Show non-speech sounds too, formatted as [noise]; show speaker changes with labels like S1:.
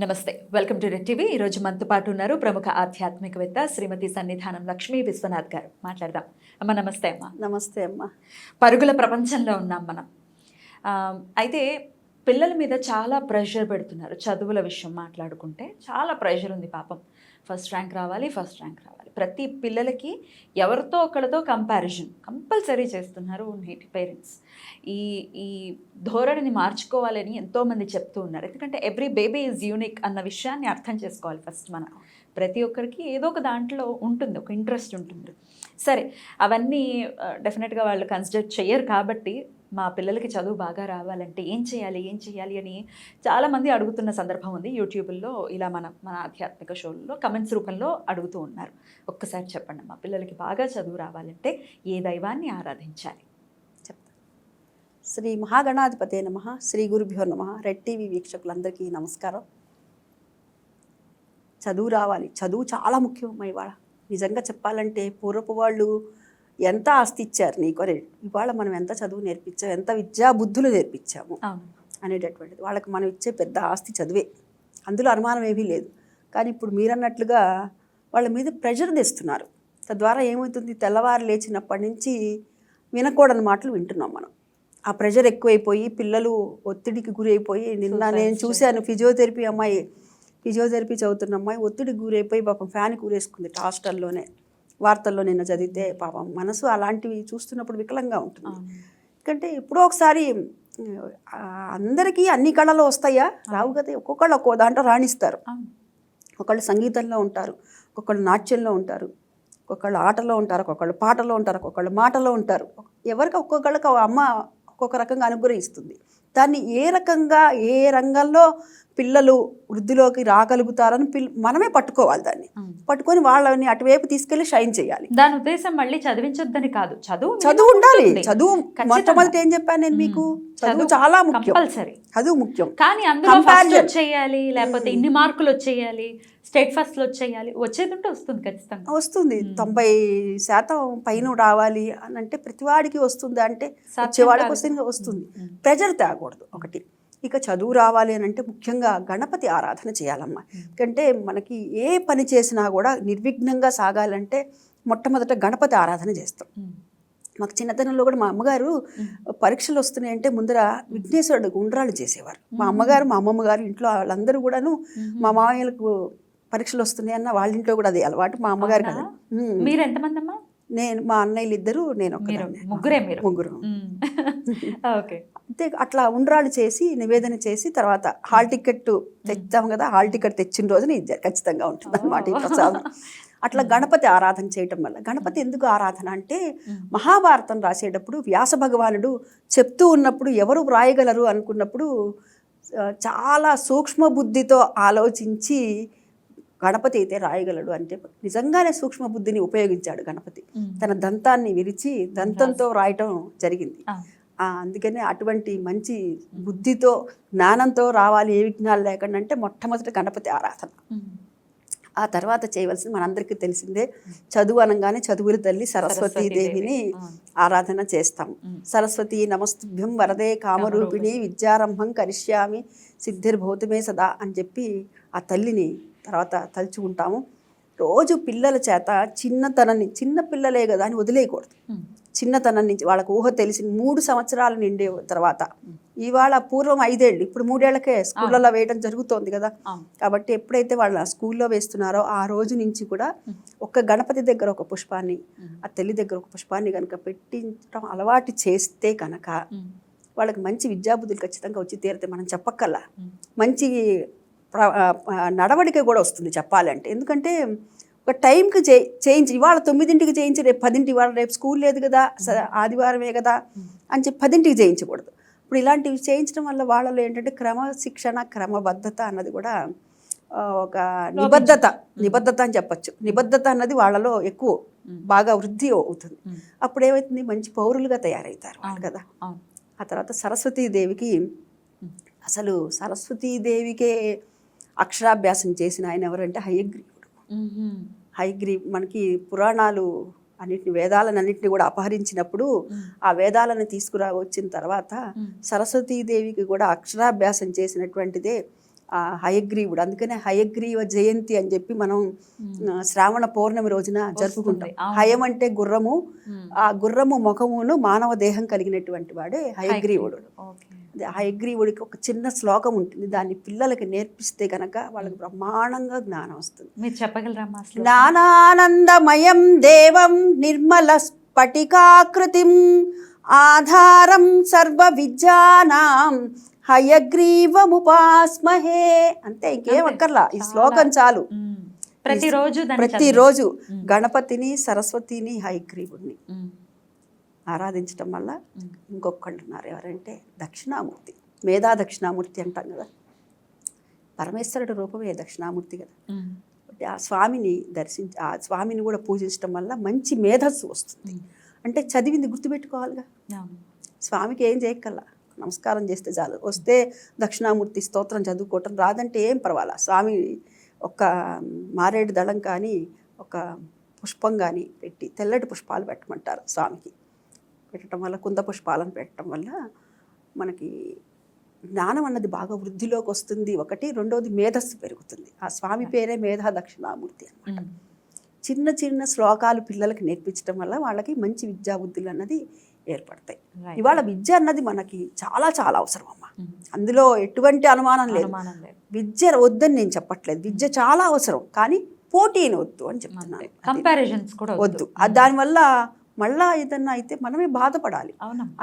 S1: నమస్తే. Welcome to red TV. ఈరోజు మనతో పాటు ఉన్నారు ప్రముఖ ఆధ్యాత్మికవేత్త శ్రీమతి సన్నిధానం లక్ష్మీ విశ్వనాథ్ గారు. మాట్లాడదాం. అమ్మ నమస్తే అమ్మ.
S2: నమస్తే అమ్మ.
S1: పరుగుల ప్రపంచంలో ఉన్నాం మనం. అయితే పిల్లల మీద చాలా ప్రెషర్ పెడుతున్నారు చదువుల విషయం మాట్లాడుకుంటే. చాలా ప్రెషర్ ఉంది పాపం. ఫస్ట్ ర్యాంక్ రావాలి ఫస్ట్ ర్యాంక్ రావాలి. ప్రతి పిల్లలకి ఎవరితో ఒకరితో కంపారిజన్ కంపల్సరీ చేస్తున్నారు నేటి పేరెంట్స్ ఈ ఈ ధోరణిని మార్చుకోవాలని ఎంతోమంది చెప్తూ ఉన్నారు. ఎందుకంటే ఎవ్రీ బేబీ ఈజ్ యూనిక్ అన్న విషయాన్ని అర్థం చేసుకోవాలి ఫస్ట్ మనం. ప్రతి ఒక్కరికి ఏదో ఒక దాంట్లో ఉంటుంది ఒక ఇంట్రెస్ట్ ఉంటుంది. సరే అవన్నీ డెఫినెట్గా వాళ్ళు కన్సిడర్ చేయరు కాబట్టి మా పిల్లలకి చదువు బాగా రావాలంటే ఏం చేయాలి ఏం చేయాలి అని చాలామంది అడుగుతున్న సందర్భం ఉంది. యూట్యూబ్లో ఇలా మన మన ఆధ్యాత్మిక షోల్లో కమెంట్స్ రూపంలో అడుగుతూ ఉన్నారు. ఒక్కసారి చెప్పండి మా పిల్లలకి బాగా చదువు రావాలంటే ఏ దైవాన్ని ఆరాధించాలి?
S2: చెప్తా. శ్రీ మహాగణాధిపతే నమ. శ్రీ గురుభ్యో నమ. రెడ్ టీవీ వీక్షకులందరికీ నమస్కారం. చదువు రావాలి. చదువు చాలా ముఖ్యం అమ్మ ఇవాళ. నిజంగా చెప్పాలంటే పూర్వపు వాళ్ళు ఎంత ఆస్తి ఇచ్చారు నీకొరే ఇవాళ మనం ఎంత చదువు నేర్పించాం? ఎంత విద్యా బుద్ధులు నేర్పించాము? అనేటటువంటిది. వాళ్ళకి మనం ఇచ్చే పెద్ద ఆస్తి చదివే. అందులో అనుమానం ఏమీ లేదు. కానీ ఇప్పుడు మీరన్నట్లుగా వాళ్ళ మీద ప్రెషర్ తెస్తున్నారు. తద్వారా ఏమవుతుంది? తెల్లవారు లేచినప్పటి నుంచి వినకూడని మాటలు వింటున్నాం మనం. ఆ ప్రెషర్ ఎక్కువైపోయి పిల్లలు ఒత్తిడికి గురైపోయి నిన్న నేను చూశాను ఫిజియోథెరపీ అమ్మాయి. ఫిజియోథెరపీ చదువుతున్న అమ్మాయి ఒత్తిడికి గురైపోయి పాపం ఫ్యాన్ కూరేసుకుంది హాస్టల్లోనే వార్తల్లో నిన్న చదివితే పాపం మనసు అలాంటివి చూస్తున్నప్పుడు వికలంగా ఉంటుంది. ఎందుకంటే ఎప్పుడో ఒకసారి అందరికీ అన్ని కళలు వస్తాయా? రావు కదా ఒక్కొక్కళ్ళు ఒక్కో దాంట్లో రాణిస్తారు. ఒకళ్ళు సంగీతంలో ఉంటారు ఒక్కొక్కళ్ళు నాట్యంలో ఉంటారు ఒక్కొక్కళ్ళు ఆటలో ఉంటారు ఒక్కొక్కళ్ళు పాటలో ఉంటారు ఒక్కొక్కళ్ళు మాటలో ఉంటారు. ఎవరికి ఒక్కొక్కళ్ళకి అమ్మ ఒక్కొక్క రకంగా అనుగ్రహిస్తుంది. దాన్ని ఏ రకంగా ఏ రంగంలో పిల్లలు వృద్ధిలోకి రాగలుగుతారని పిల్ మనమే పట్టుకోవాలి దాన్ని. పట్టుకొని వాళ్ళని అటువైపు తీసుకెళ్ళి షైన్ చేయాలి.
S1: దాని ఉద్దేశం మళ్ళీ చదివించొద్దని కాదు. చదువు
S2: చదువు ఉండాలి. చదువు. మొట్టమొదటి ఏం చెప్పాను నేను మీకు. చదువు చాలా ముఖ్యం.
S1: కంపల్సరీ.
S2: చదువు ముఖ్యం.
S1: కానీ అందులో ఫస్ట్. వచ్చేయాలి లేకపోతే ఇన్ని మార్కులు వచ్చేయాలి స్టేట్ ఫస్ట్లు వచ్చేయాలి వచ్చేది ఉంటే వస్తుంది ఖచ్చితంగా.
S2: వస్తుంది. తొంభై శాతం పైన రావాలి అని అంటే ప్రతివాడికి వస్తుంది అంటే వచ్చేవాడికి. వస్తుంది. ప్రెజర్ తేకూడదు ఒకటి. ఇక చదువు రావాలి అని అంటే ముఖ్యంగా గణపతి ఆరాధన చేయాలమ్మా. ఎందుకంటే మనకి ఏ పని చేసినా కూడా నిర్విఘ్నంగా సాగాలంటే మొట్టమొదట గణపతి ఆరాధన చేస్తాం. మాకు చిన్నతనంలో కూడా మా అమ్మగారు పరీక్షలు వస్తున్నాయంటే ముందర విఘ్నేశ్వరుడు ఉండ్రాలు చేసేవారు. మా అమ్మగారు మా అమ్మమ్మ గారు ఇంట్లో వాళ్ళందరూ కూడాను మా మామయ్యలకు పరీక్షలు వస్తున్నాయన్న వాళ్ళ ఇంట్లో కూడా అది అలవాటు మా అమ్మగారు కదా.
S1: మీరు ఎంతమంది అమ్మా
S2: నేను మా అన్నయ్యలు ఇద్దరు నేను.
S1: ముగ్గురే మీరు.
S2: ముగ్గురు. [laughs]
S1: ఓకే
S2: అంతే అట్లా ఉండ్రాలు చేసి నివేదన చేసి తర్వాత హాల్ టికెట్ తెచ్చాం కదా హాల్ టికెట్ తెచ్చిన రోజున ఇది ఖచ్చితంగా ఉంటుంది అనమాట ఈ ప్రసాదం. [laughs] అట్లా గణపతి ఆరాధన చేయటం వల్ల గణపతి ఎందుకు ఆరాధన అంటే మహాభారతం రాసేటప్పుడు వ్యాస భగవానుడు చెప్తూ ఉన్నప్పుడు ఎవరు వ్రాయగలరు అనుకున్నప్పుడు చాలా సూక్ష్మ బుద్ధితో ఆలోచించి గణపతి అయితే రాయగలడు అంటే నిజంగానే సూక్ష్మ బుద్ధిని ఉపయోగించాడు గణపతి.
S1: ఉమ్.
S2: తన దంతాన్ని విరిచి దంతంతో రాయటం జరిగింది.
S1: ఆ,
S2: అందుకనే అటువంటి మంచి బుద్ధితో జ్ఞానంతో రావాలి ఏ విఘ్నాలు లేకుండా అంటే మొట్టమొదటి గణపతి ఆరాధన. ఆ తర్వాత చేయవలసింది మనందరికీ తెలిసిందే చదువు అనగానే చదువుల తల్లి సరస్వతీ దేవిని. ఆరాధన చేస్తాం. సరస్వతి నమస్తుభ్యం వరదే కామరూపిణి విద్యారంభం కరిష్యామి సిద్ధిర్భౌతమే సదా అని చెప్పి ఆ తల్లిని తర్వాత తలుచుకుంటాము రోజు పిల్లల చేత చిన్నతనాన్ని చిన్న పిల్లలే కదా అని వదిలేయకూడదు. చిన్నతనం నుంచి వాళ్ళకు ఊహ తెలిసి మూడు సంవత్సరాలు నిండే తర్వాత ఇవాళ పూర్వం ఐదేళ్ళు ఇప్పుడు మూడేళ్ళకే స్కూళ్ళలో వేయడం జరుగుతోంది కదా. కాబట్టి ఎప్పుడైతే వాళ్ళ స్కూల్లో వేస్తున్నారో ఆ రోజు నుంచి కూడా ఒక గణపతి దగ్గర ఒక పుష్పాన్ని ఆ తల్లి దగ్గర ఒక పుష్పాన్ని కనుక పెట్టించడం అలవాటు చేస్తే కనుక. వాళ్ళకి మంచి విద్యాబుద్ధులు ఖచ్చితంగా వచ్చి తీరితే మనం చెప్పక్కల్లా. మంచి నడవడిక కూడా వస్తుంది చెప్పాలంటే ఎందుకంటే ఒక టైంకి చే చేయించి ఇవాళ తొమ్మిదింటికి చేయించి రేపు పదింటి ఇవాళ రేపు స్కూల్ లేదు కదా ఆదివారమే కదా అని చెప్పి పదింటికి చేయించకూడదు. ఇప్పుడు ఇలాంటివి చేయించడం వల్ల వాళ్ళలో ఏంటంటే క్రమశిక్షణ క్రమబద్ధత అన్నది కూడా ఒక నిబద్ధత నిబద్ధత అని చెప్పొచ్చు. నిబద్ధత అన్నది వాళ్ళలో ఎక్కువ బాగా వృద్ధి అవుతుంది. అప్పుడు ఏమవుతుంది మంచి పౌరులుగా తయారవుతారు వాళ్ళు కదా. ఆ తర్వాత సరస్వతీదేవికి అసలు సరస్వతీదేవికే అక్షరాభ్యాసం చేసిన ఆయన ఎవరంటే హయగ్రీవుడు.
S1: ఉమ్.
S2: హయగ్రీ మనకి పురాణాలు అన్నిటిని వేదాలను అన్నింటిని కూడా అపహరించినప్పుడు ఆ వేదాలను తీసుకురా వచ్చిన తర్వాత. సరస్వతీదేవికి కూడా అక్షరాభ్యాసం చేసినటువంటిదే ఆ హయగ్రీవుడు అందుకనే హయగ్రీవ జయంతి అని చెప్పి మనం శ్రావణ పౌర్ణమి రోజున జరుపుకుంటాం. హయం అంటే గుర్రము. ఆ గుర్రము ముఖమును మానవ దేహం కలిగినటువంటి వాడే హయగ్రీవుడు హయగ్రీవుడికి ఒక చిన్న శ్లోకం ఉంటుంది దాన్ని పిల్లలకి నేర్పిస్తే గనక వాళ్ళకి బ్రహ్మాండంగా జ్ఞానం వస్తుంది
S1: మీరు చెప్పగలరమ్మా అసలు
S2: జ్ఞానానందమయం దేవం నిర్మల స్ఫటికాకృతిం ఆధారం సర్వ విద్యానాం హయగ్రీవముపాస్మహే అంతే ఇంకేం. అక్కర్లా ఈ. శ్లోకం చాలు.
S1: ప్రతిరోజు
S2: ప్రతిరోజు. గణపతిని సరస్వతిని హయగ్రీవుడిని
S1: మ్మ్.
S2: ఆరాధించటం వల్ల. ఇంకొకళ్ళు ఉన్నారు ఎవరంటే దక్షిణామూర్తి. మేధా దక్షిణామూర్తి అంటాం కదా. పరమేశ్వరుడు రూపమే దక్షిణామూర్తి కదా. ఆ స్వామిని దర్శించి ఆ స్వామిని కూడా పూజించడం వల్ల మంచి మేధస్సు వస్తుంది. అంటే చదివింది గుర్తుపెట్టుకోవాలిగా. స్వామికి ఏం చేయక్కల్లా నమస్కారం చేస్తే చాలు. వస్తే దక్షిణామూర్తి స్తోత్రం చదువుకోవటం రాదంటే ఏం పర్వాలా. స్వామి ఒక మారేడు దళం కానీ ఒక పుష్పం కానీ పెట్టి తెల్లటి పుష్పాలు పెట్టమంటారు స్వామికి. పెట్టడం వల్ల కుంద పుష్పాలను పెట్టడం వల్ల మనకి జ్ఞానం అన్నది బాగా వృద్ధిలోకి వస్తుంది. ఒకటి రెండవది మేధస్సు పెరుగుతుంది. ఆ స్వామి పేరే మేధా దక్షిణామూర్తి అన్నమాట.
S1: మ్మ్.
S2: చిన్న చిన్న శ్లోకాలు పిల్లలకి నేర్పించడం వల్ల వాళ్ళకి మంచి విద్యా బుద్ధులు అన్నది ఏర్పడతాయి. ఇవాళ విద్య అన్నది మనకి చాలా చాలా అవసరం అమ్మ.
S1: మ్మ్.
S2: అందులో ఎటువంటి అనుమానం లేదు. విద్య వద్దని నేను చెప్పట్లేదు. విద్య చాలా అవసరం. కానీ పోటీని వద్దు అని చెప్తున్నాను.
S1: కంపారిజన్స్ కూడా
S2: వద్దు. దానివల్ల మళ్ళా ఏదన్నా అయితే మనమే బాధపడాలి. అందుకని